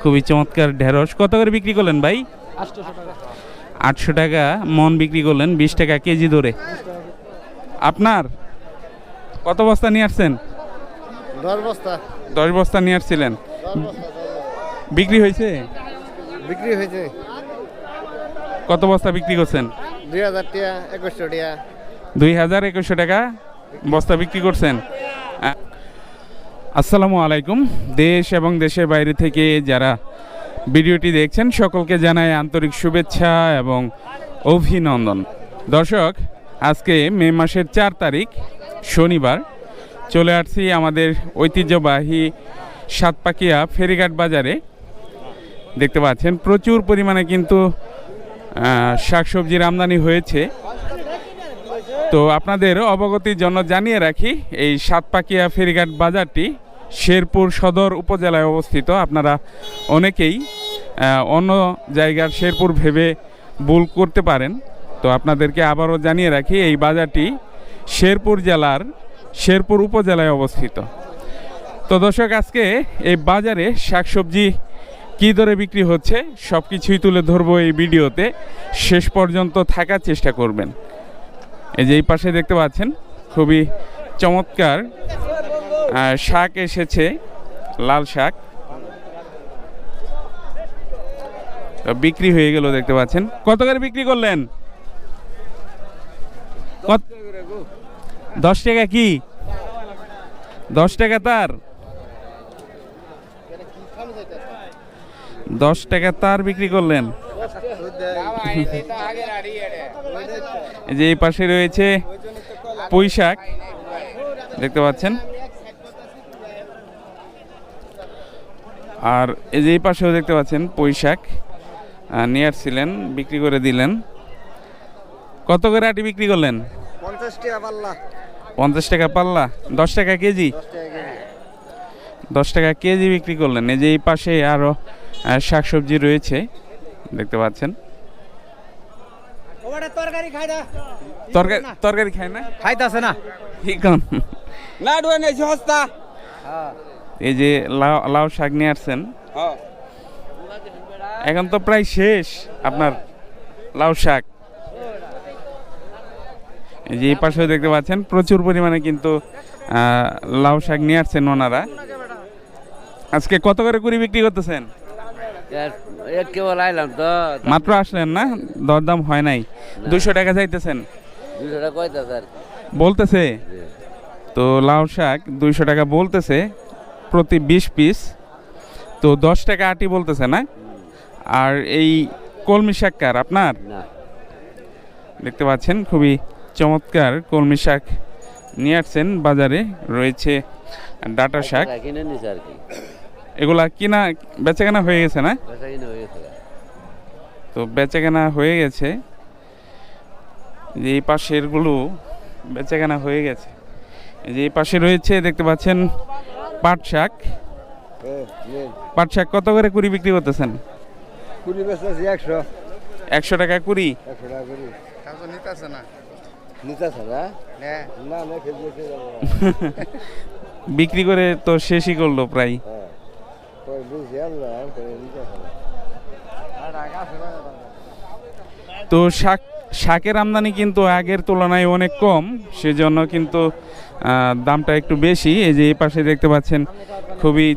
খুবই চমৎকার ঢেঁড়স। কত করে বিক্রি করলেন ভাই? আটশো টাকা। মন বিক্রি করলেন বিশ টাকা কেজি ধরে। আপনার? কত বস্তা নিয়ে আসছেন? দশ বস্তা। দশ বস্তা নিয়ে আসছিলেন। বিক্রি হয়েছে? বিক্রি হয়েছে। কত বস্তা বিক্রি করছেন? দুই হাজার টিয়া একুশশো টিয়া দুই হাজার একুশশো টাকা বস্তা বিক্রি করছেন। আসসালামু আলাইকুম। দেশ এবং দেশের বাইরে থেকে যারা ভিডিওটি দেখছেন, সকলকে জানাই আন্তরিক শুভেচ্ছা এবং অভিনন্দন। দর্শক, আজকে মে মাসের চার তারিখ, শনিবার, চলে আসছি আমাদের ঐতিহ্যবাহী সাতপাকিয়া ফেরিঘাট বাজারে। দেখতে পাচ্ছেন, প্রচুর পরিমাণে কিন্তু শাকসবজির আমদানি হয়েছে। তো আপনাদের অবগতির জন্য জানিয়ে রাখি, এই সাতপাকিয়া ফেরিঘাট বাজারটি শেরপুর সদর উপজেলায় অবস্থিত। আপনারা অনেকেই অন্য জায়গার শেরপুর ভেবে ভুল করতে পারেন। তো আপনাদেরকে আবারও জানিয়ে রাখি, এই বাজারটি শেরপুর জেলার শেরপুর উপজেলায় অবস্থিত। তো দর্শক, আজকে এই বাজারে শাকসবজি কী দরে বিক্রি হচ্ছে সব কিছুই তুলে ধরবো এই ভিডিওতে। শেষ পর্যন্ত থাকার চেষ্টা করবেন। এই যে এই পাশে দেখতে পাচ্ছেন খুবই চমৎকার আহ, শাক এসেছে লাল শাক। বিক্রি হয়ে গেল দেখতে পাচ্ছেন। কত করে বিক্রি করলেন? কত দশ টাকা কি? দশ টাকা তার? দশ টাকা তার বিক্রি করলেন। যে এই পাশে রয়েছে পুঁই শাক দেখতে পাচ্ছেন? আর এই যে এই পাশেও দেখতে পাচ্ছেন পুঁই শাক নিয়ে আসছিলেন বিক্রি করে দিলেন। কত করে আটি বিক্রি করলেন? পঞ্চাশ টাকা পাল্লা দশ টাকা কেজি? দশ টাকা কেজি। দশ টাকা কেজি বিক্রি করলেন। এই যে এই পাশে আরও শাকসবজি রয়েছে দেখতে পাচ্ছেন। তরকারি খাই না তরকারি না? খাইতাছে না। ঠিক আছে। না ডুয়ে সস্তা। এই যে লাউ লাউ শাক নিয়ে আসছেন। এখন তো প্রায় শেষ আপনার লাউ শাক। এই যে এই পাশেও দেখতে পাচ্ছেন প্রচুর পরিমাণে কিন্তু লাউ শাক নিয়ে আসছেন ওনারা। আজকে কত করে কুড়ি বিক্রি করতেছেন? কেবল আইলাম তো। মাত্র আসলেন না? দরদাম হয় নাই। দুশো টাকা চাইতেছেন টাকা কইতাছে আর বলতেছে? তো লাউ শাক দুইশো টাকা বলতেছে প্রতি বিশ পিস। তো দশ টাকা আটি বলতেছে না? আর এই কলমি শাক কার আপনার? দেখতে পাচ্ছেন খুবই চমৎকার কলমি শাক নিয়ে আসছেন বাজারে রয়েছে ডাটা শাক। কিনে নিছে আর কি। এগুলা কিনা বেচাকেনা হয়ে গেছে না? পয়সা কিনে হয়ে গেছে তো বেচাকেনা হয়ে গেছে। যে এই পাশেরগুলো বেচাকেনা হয়ে গেছে। যে এই পাশে রয়েছে দেখতে পাচ্ছেন পাট শাক। পাট শাক কত করে কুড়ি বিক্রি করতেছেন? কুড়ি বেচতেছি একশো। একশো টাকা কুড়ি? একশো টাকা কুড়ি। নিতেছে না। নিতেছে না? হ্যাঁ। না না খেতে খেতে যাব। বিক্রি করে তো শেষই করল প্রায় হ্যাঁ কই বুঝছি আল্লাহ করে নিতেছে না তো শাক শাকের আমদানি কিন্তু আগের তুলনায় অনেক কম সেজন্য কিন্তু দামটা একটু বেশি। এই যে এই পাশে দেখতে পাচ্ছেন খুবই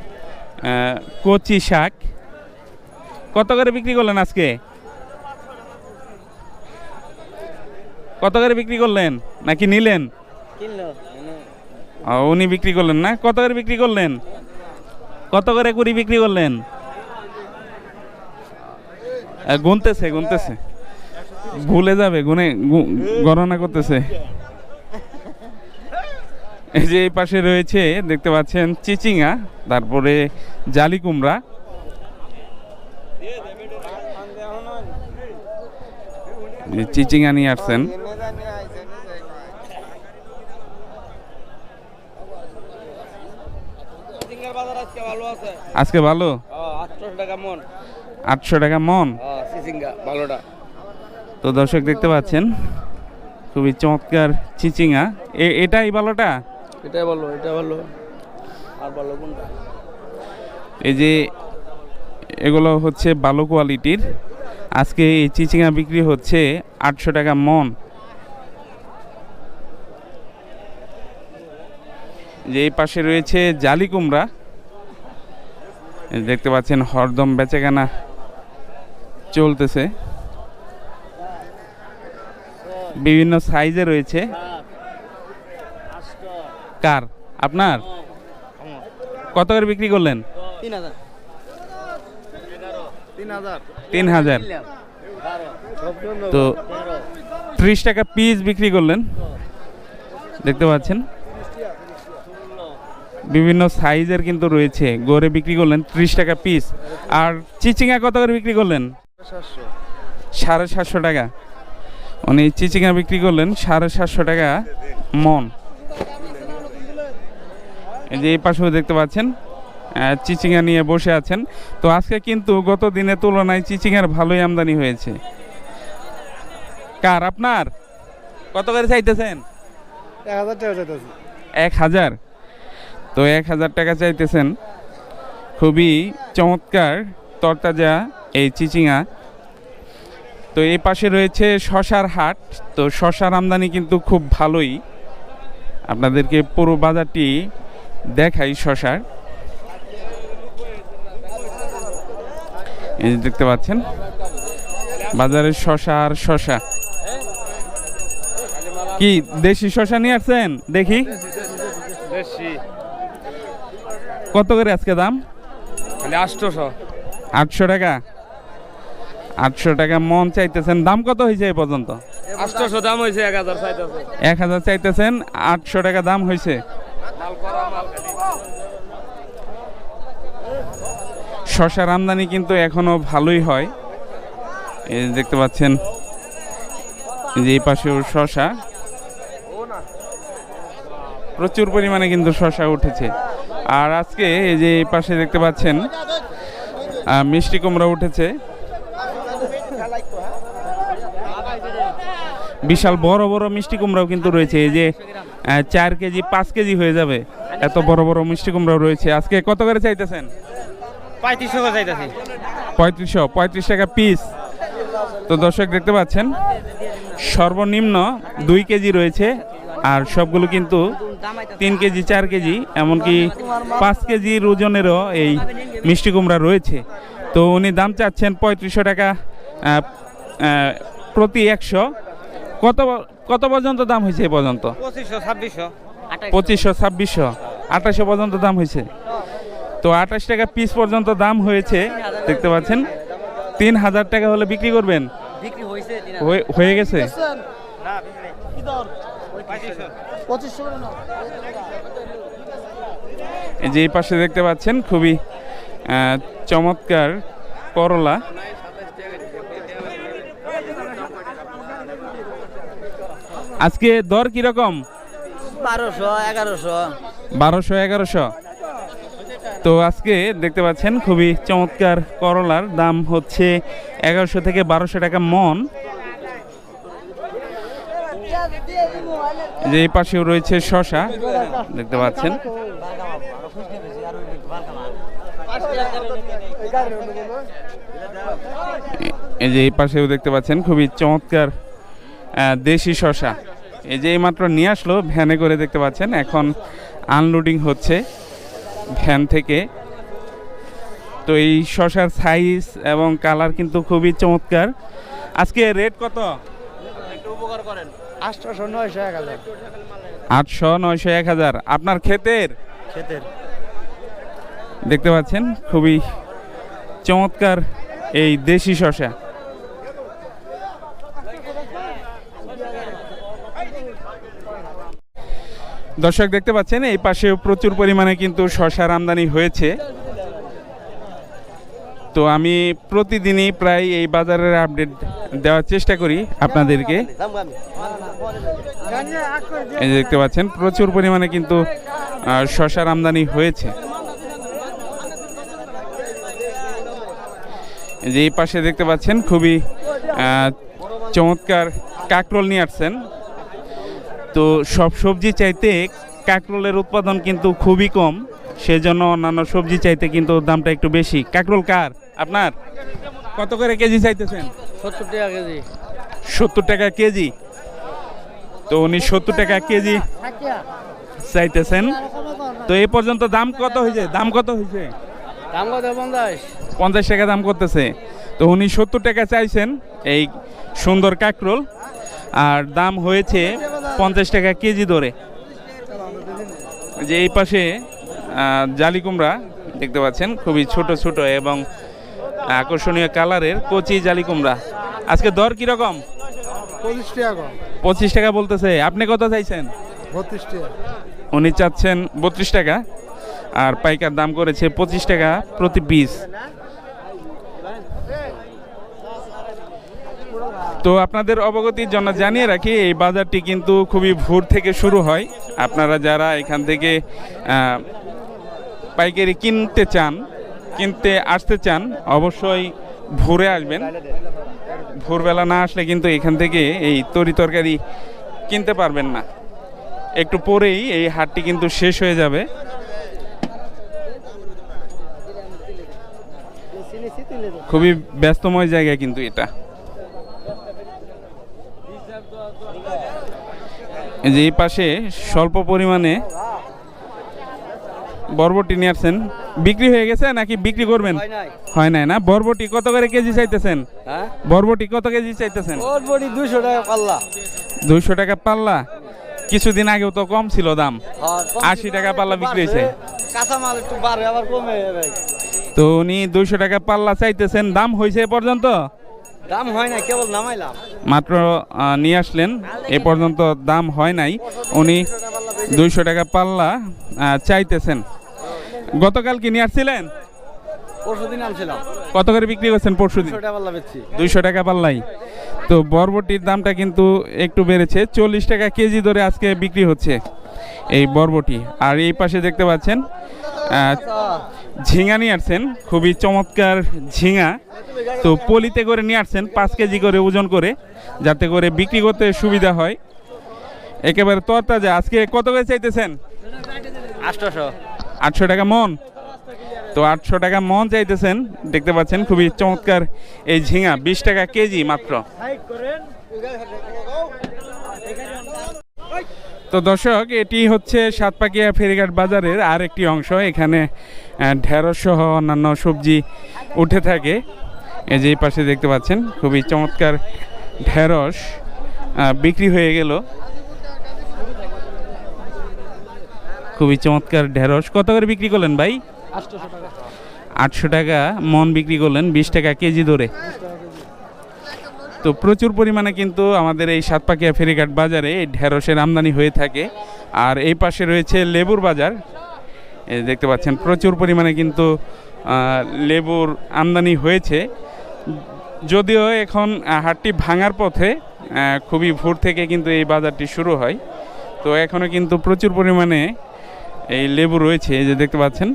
কচি শাক। কত করে বিক্রি করলেন আজকে? কত করে বিক্রি করলেন? নাকি নিলেন? উনি বিক্রি করলেন না? কত করে বিক্রি করলেন? কত করে কুড়ি বিক্রি করলেন? গুনতেছে গুনতেছে। ভুলে যাবে, গুনে গণনা করতেছে। এই যে এই পাশে রয়েছে, দেখতে পাচ্ছেন, চিচিঙ্গা, তারপরে জালি কুমড়া। এই চিচিঙ্গা নিয়ে আসছেন সিঙ্গার বাজার আজকে ভালো? আটশো টাকা মন? ভালোটা তো দর্শক দেখতে পাচ্ছেন খুবই চমৎকার চিচিঙ্গা। এ- এটাই ভালোটা? এটাই ভালো এটা ভালো। আর ভালো কোনটা? এই যে এগুলো হচ্ছে ভালো কোয়ালিটির। আজকে এই চিচিঙা বিক্রি হচ্ছে আটশো টাকা মন। যে এই পাশে রয়েছে জালি কুমড়া। দেখতে পাচ্ছেন হরদম বেচাকেনা চলতেছে। বিভিন্ন সাইজে রয়েছে। কার? আপনার? কত করে বিক্রি করলেন? তিন হাজার। তো ত্রিশ টাকা পিস বিক্রি করলেন। দেখতে পাচ্ছেন। বিভিন্ন সাইজের কিন্তু রয়েছে। গড়ে বিক্রি করলেন ত্রিশ টাকা পিস আর চিচিঙা কত করে বিক্রি করলেন? সাড়ে সাতশো টাকা। উনি চিচিঙা বিক্রি করলেন সাড়ে সাতশো টাকা মন। এই যে এই পাশেও দেখতে পাচ্ছেন চিচিঙা নিয়ে বসে আছেন। তো আজকে কিন্তু গত দিনের তুলনায় চিচিঙার ভালোই আমদানি হয়েছে। কার আপনার? কত করে চাইতেছেন? এক হাজার টাকা চাইতেছি। এক হাজার? তো এক হাজার টাকা চাইতেছেন। খুবই চমৎকার তরতাজা এই চিচিঙা। তো এই পাশে রয়েছে শশার হাট। তো শশার আমদানি কিন্তু খুব ভালোই। আপনাদেরকে পুরো বাজারটি দেখাই শশার। এই দেখতে পাচ্ছেন বাজারে শশা আর শশা। কি, দেশি শশা নিয়ে আসছেন? দেখি। বেশি কত করে আজকে দাম? খালি আটশোশো। আটশো টাকা? আটশো টাকা মন চাইতেছেন। দাম কত হয়েছে এই পর্যন্ত? আটশোশো দাম হয়েছে এক হাজার এক হাজার চাইতেছেন আটশো টাকা দাম হয়েছে। শশার আমদানি কিন্তু এখনও ভালোই হয়। এই দেখতে পাচ্ছেন যে এই পাশেও শশা। প্রচুর পরিমাণে কিন্তু শশা উঠেছে। আর আজকে এই যে পাশে দেখতে পাচ্ছেন মিষ্টি কুমড়া উঠেছে। বিশাল বড় বড় মিষ্টি কুমড়াও কিন্তু রয়েছে। এই যে চার কেজি পাঁচ কেজি হয়ে যাবে। এত বড় বড় মিষ্টি কুমড়াও রয়েছে। আজকে কত করে চাইতেছেন? পঁয়ত্রিশশো চাইতেছি। পঁয়ত্রিশশো পঁয়ত্রিশ টাকা পিস তো দর্শক দেখতে পাচ্ছেন সর্বনিম্ন দুই কেজি রয়েছে। আর সবগুলো কিন্তু তিন কেজি চার কেজি এমনকি পাঁচ কেজির ওজনেরও এই মিষ্টি কুমড়া রয়েছে। তো উনি দাম চাচ্ছেন পঁয়ত্রিশশো টাকা প্রতি একশো। কত কত পর্যন্ত দাম হয়েছে এ পর্যন্ত? পঁচিশশো ছাব্বিশশো। পঁচিশশো ছাব্বিশশো আঠাশশো পর্যন্ত দাম হয়েছে। তো আঠাশ টাকা পিস পর্যন্ত দাম হয়েছে দেখতে পাচ্ছেন। তিন হাজার টাকা হলে বিক্রি করবেন? হয়ে- হয়ে গেছে? এই যে এই পাশে দেখতে পাচ্ছেন খুবই চমৎকার করলা। আজকে দর কীরকম? বারোশো এগারোশো। বারোশো এগারোশো। তো আজকে দেখতে পাচ্ছেন খুবই চমৎকার করলার দাম হচ্ছে এগারোশো থেকে বারোশো টাকা মন। যে এই পাশেও রয়েছে শশা, দেখতে পাচ্ছেন। এই যে এই পাশেও দেখতে পাচ্ছেন, খুবই চমৎকার দেশি শশা। এই যে এইমাত্র নিয়ে আসলো, ভ্যানে করে দেখতে পাচ্ছেন, এখন আনলোডিং হচ্ছে ভ্যান থেকে। তো এই শশার সাইজ এবং কালার কিন্তু খুবই চমৎকার। আজকে রেট কত? আটশোশো নয়শো এক হাজার। আটশো নয়শো এক হাজার। আপনার ক্ষেতের? ক্ষেতের। দেখতে পাচ্ছেন খুবই চমৎকার এই দেশি শশা দর্শক দেখতে পাচ্ছেন এই পাশেও প্রচুর পরিমাণে কিন্তু শশার আমদানি হয়েছে। তো আমি প্রতিদিনই প্রায় এই বাজারের আপডেট দেওয়ার চেষ্টা করি আপনাদেরকে। এই যে দেখতে পাচ্ছেন, প্রচুর পরিমাণে কিন্তু শশার আমদানি হয়েছে। যে এই পাশে দেখতে পাচ্ছেন, খুবই চমৎকার কাকরোল নিয়ে আসছেন। তো সব সবজি চাইতে কাকরোলের উৎপাদন কিন্তু খুবই কম, সেজন্য অন্যান্য সবজি চাইতে কিন্তু দামটা একটু বেশি। কাকরোল কার? আপনার? কত করে কেজি চাইতেছেন? সত্তর টাকা কেজি। সত্তর টাকা কেজি। তো উনি সত্তর টাকা কেজি চাইতেছেন। তো এ পর্যন্ত দাম কত হয়েছে? দাম কত হয়েছে? দাম কত? পঞ্চাশ। পঞ্চাশ টাকা দাম করতেছে। তো উনি সত্তর টাকা চাইছেন এই সুন্দর কাকরোল। আর দাম হয়েছে পঞ্চাশ টাকা কেজি ধরে। যে এই পাশে জালি কুমড়া দেখতে পাচ্ছেন খুবই ছোট ছোট এবং আকর্ষণীয় কালারের কচি জালি কুমড়া। আজকে দর কীরকম? পঁচিশ টাকা পঁচিশ টাকা বলতেছে। আপনি কত চাইছেন? বত্রিশ টাকা। উনি চাচ্ছেন বত্রিশ টাকা। আর পাইকার দাম করেছে পঁচিশ টাকা প্রতি পিস। তো আপনাদের অবগতির জন্য জানিয়ে রাখি এই বাজারটি কিন্তু খুবই ভোর থেকে শুরু হয়। আপনারা যারা এখান থেকে পাইকারি কিনতে চান কিনতে আসতে চান, অবশ্যই ভোরে আসবেন। ভোরবেলা না আসলে কিন্তু এখান থেকে এই তরি তরকারি কিনতে পারবেন না। একটু পরেই এই হাটটি কিন্তু শেষ হয়ে যাবে। খুবই ব্যস্তময় জায়গা কিন্তু এটা। এই যে পাশে স্বল্প পরিমাণে বরবটি নিয়ে আসছেন। বিক্রি হয়ে গেছে নাকি বিক্রি করবেন? হয় নাই। না? বরবটি কত করে কেজি চাইতেছেন? হ্যাঁ? বরবটি কত কেজি চাইতেছেন? দুশো টাকা পাল্লা। দুইশো টাকা পাল্লা? কিছুদিন আগেও তো কম ছিল দাম। আশি টাকা পাল্লা বিক্রি হয়েছে। কাঁচামাল একটু বাড়ে আবার কমে তো উনি দুইশো টাকা পাল্লা চাইতেছেন। দাম হয়েছে এ পর্যন্ত? দাম হয় না কেবল নামাইলাম। মাত্র নিয়ে আসলেন। এ পর্যন্ত দাম হয় নাই। উনি দুইশো টাকা পাল্লা চাইতেছেন। গতকাল কি নিয়ে আসছিলেন? আনছিলাম। কত করে বিক্রি করছেন পরশু দিন দুশো টাকা পাল্লা দুইশো টাকা পাল্লাই। তো বরবটির দামটা কিন্তু একটু বেড়েছে। চল্লিশ টাকা কেজি ধরে আজকে বিক্রি হচ্ছে এই বরবটি। আর এই পাশে দেখতে পাচ্ছেন ঝিঙা নিয়ে আসছেন। খুবই চমৎকার ঝিঙা। তো পলিতে করে নিয়ে আসছেন পাঁচ কেজি করে ওজন করে যাতে করে বিক্রি করতে সুবিধা হয়। একেবারে তরতাজা। আজকে কত করে চাইতেছেন? আটশোশো আটশো টাকা মন। তো আটশো টাকা মন চাইতেছেন, দেখতে পাচ্ছেন খুবই চমৎকার এই ঝিঙা, বিশ টাকা কেজি মাত্র। তো দর্শক, এটি হচ্ছে সাতপাকিয়া ফেরিঘাট বাজারের আর একটি অংশ। এখানে ঢেঁড়স সহ অন্যান্য সবজি উঠে থাকে। এই যে পাশে দেখতে পাচ্ছেন, খুবই চমৎকার ঢেঁড়স বিক্রি হয়ে গেল। খুবই চমৎকার ঢেঁড়স। কত করে বিক্রি করলেন ভাই? আটশো টাকা মন বিক্রি করলেন, বিশ টাকা কেজি ধরে তো প্রচুর পরিমাণে কিন্তু আমাদের এই সাতপাকিয়া ফেরিঘাট বাজারে এই ঢেঁড়সের আমদানি হয়ে থাকে। আর এই পাশে রয়েছে লেবুর বাজার। দেখতে পাচ্ছেন, প্রচুর পরিমাণে কিন্তু লেবুর আমদানি হয়েছে। যদিও এখন হাটটি ভাঙার পথে খুবই ভোর থেকে কিন্তু এই বাজারটি শুরু হয়। তো এখনও কিন্তু প্রচুর পরিমাণে এই লেবু রয়েছে এই যে দেখতে পাচ্ছেন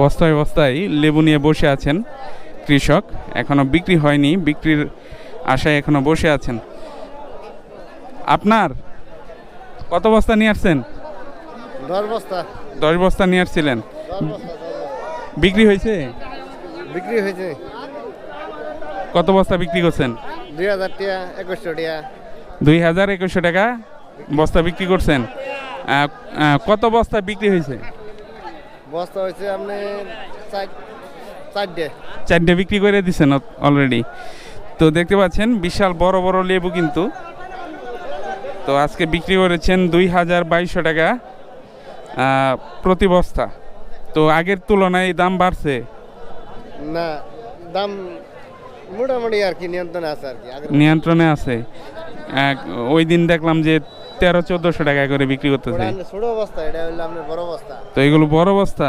বস্তায় বস্তায় লেবু নিয়ে বসে আছেন কৃষক। এখনও বিক্রি হয়নি বিক্রির আশায় এখনও বসে আছেন। আপনার কত বস্তা নিয়ে আসছেন? দশ বস্তা। দশ বস্তা নিয়ে আসছিলেন। বিক্রি হয়েছে? বিক্রি হয়েছে। কত বস্তা বিক্রি করছেন? দুই হাজার টাকা একুশশো টাকা। দুই হাজার একুশশো টাকা বস্তা বিক্রি করছেন। কত বস্তা বিক্রি হয়েছে? বস্তা হয়েছে আপনি চারটে। চারটে বিক্রি করে দিচ্ছেন অলরেডি তো দেখতে পাচ্ছেন বিশাল বড় বড় লেবু কিন্তু। তো আজকে বিক্রি করেছেন দুই হাজার বাইশশো টাকা প্রতি বস্তা। তো আগের তুলনায় দাম বাড়ছে? না দাম মোটামুটি আর কি নিয়ন্ত্রণে আছে আর কি। নিয়ন্ত্রণে আছে। ওই দিন দেখলাম যে তেরো চোদ্দশো টাকা করে বিক্রি করতেছে। বস্তা তো এগুলো বড় বস্তা?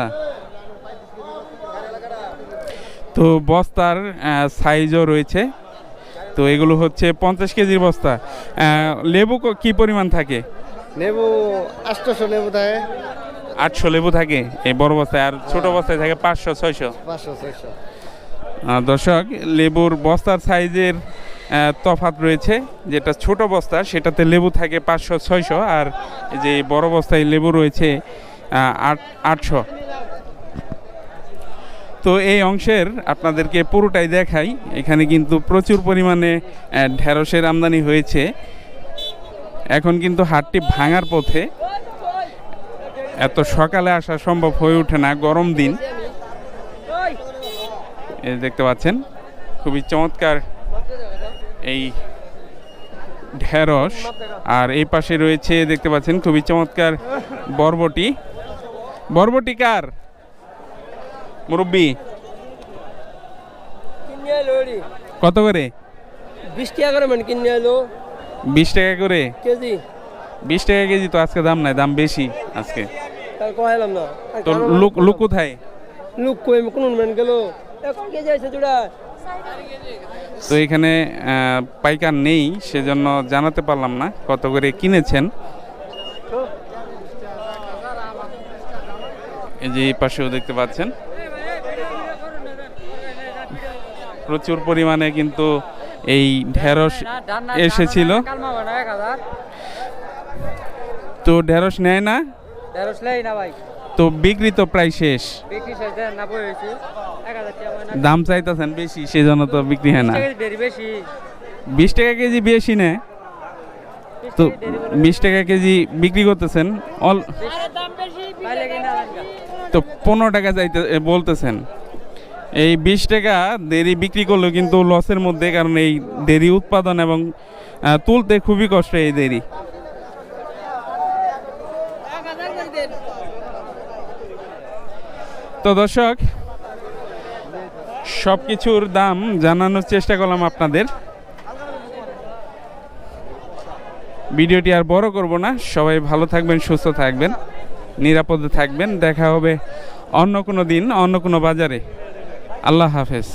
তো বস্তার সাইজও রয়েছে। তো এগুলো হচ্ছে পঞ্চাশ কেজির বস্তা। লেবু কি পরিমাণ থাকে? লেবু আটশো লেবু থাকে। আটশো লেবু থাকে এই বড় বস্তায় আর ছোট বস্তায় থাকে পাঁচশো ছয়শো। পাঁচশো ছয়শো। আহ, দর্শক লেবুর বস্তার সাইজের তফাৎ রয়েছে যেটা ছোট বস্তা সেটাতে লেবু থাকে পাঁচশো ছয়শো আর যে বড় বস্তায় লেবু রয়েছে আট আটশো। তো এই অংশের আপনাদেরকে পুরোটাই দেখাই এখানে কিন্তু প্রচুর পরিমাণে আহ, ঢেঁড়সের আমদানি হয়েছে। এখন কিন্তু হাটটি ভাঙার পথে এত সকালে আসা সম্ভব হয়ে ওঠে না গরম দিন। দেখতে পাচ্ছেন খুবই চমৎকার এই ঢেঁড়স। আর এই পাশে রয়েছে দেখতে পাচ্ছেন খুবই চমৎকার বরবটি। বরবটি কার? মুরব্বী। কত করে? বিশ টাকা করে মানে কিনে এলো বিশ টাকা করে? কেজি। বিশ টাকা কেজি তো আজকে দাম নাই দাম বেশি আজকে। তো লোক লোক কোথায়? লোক কই কোন মেন গেল। এখন কেজি আছে জোড়া। তো এখানে পাইকার নেই, সেজন্য জানাতে পারলাম না কত করে কিনেছেন। এই যে পাশেও দেখতে পাচ্ছেন। প্রচুর পরিমাণে কিন্তু এই ঢেঁড়স এসেছিল। তো ঢেঁড়স নেয় না? ঢেঁড়স লাই না ভাই। তো বিক্রি তো প্রায় শেষ। না দাম চাইতেছেন বেশি সেজন্য তো বিক্রি হয় না। বেশি বিশ। টাকা কেজি বেশি নেয় তো বিশ টাকা কেজি বিক্রি করতেছেন অল তো পনেরো টাকা চাইতে বলতেছেন। এই বিশ টাকা দেরি বিক্রি করলেও কিন্তু লসের মধ্যে কারণ এই দেরি উৎপাদন এবং তুলতে খুবই কষ্ট এই দেরি তো দর্শক সব কিছুর দাম জানানোর চেষ্টা করলাম আপনাদের। ভিডিওটি আর বড় করব না। সবাই ভালো থাকবেন, সুস্থ থাকবেন, নিরাপদে থাকবেন। দেখা হবে অন্য কোনো দিন, অন্য কোনো বাজারে। আল্লাহ হাফেজ।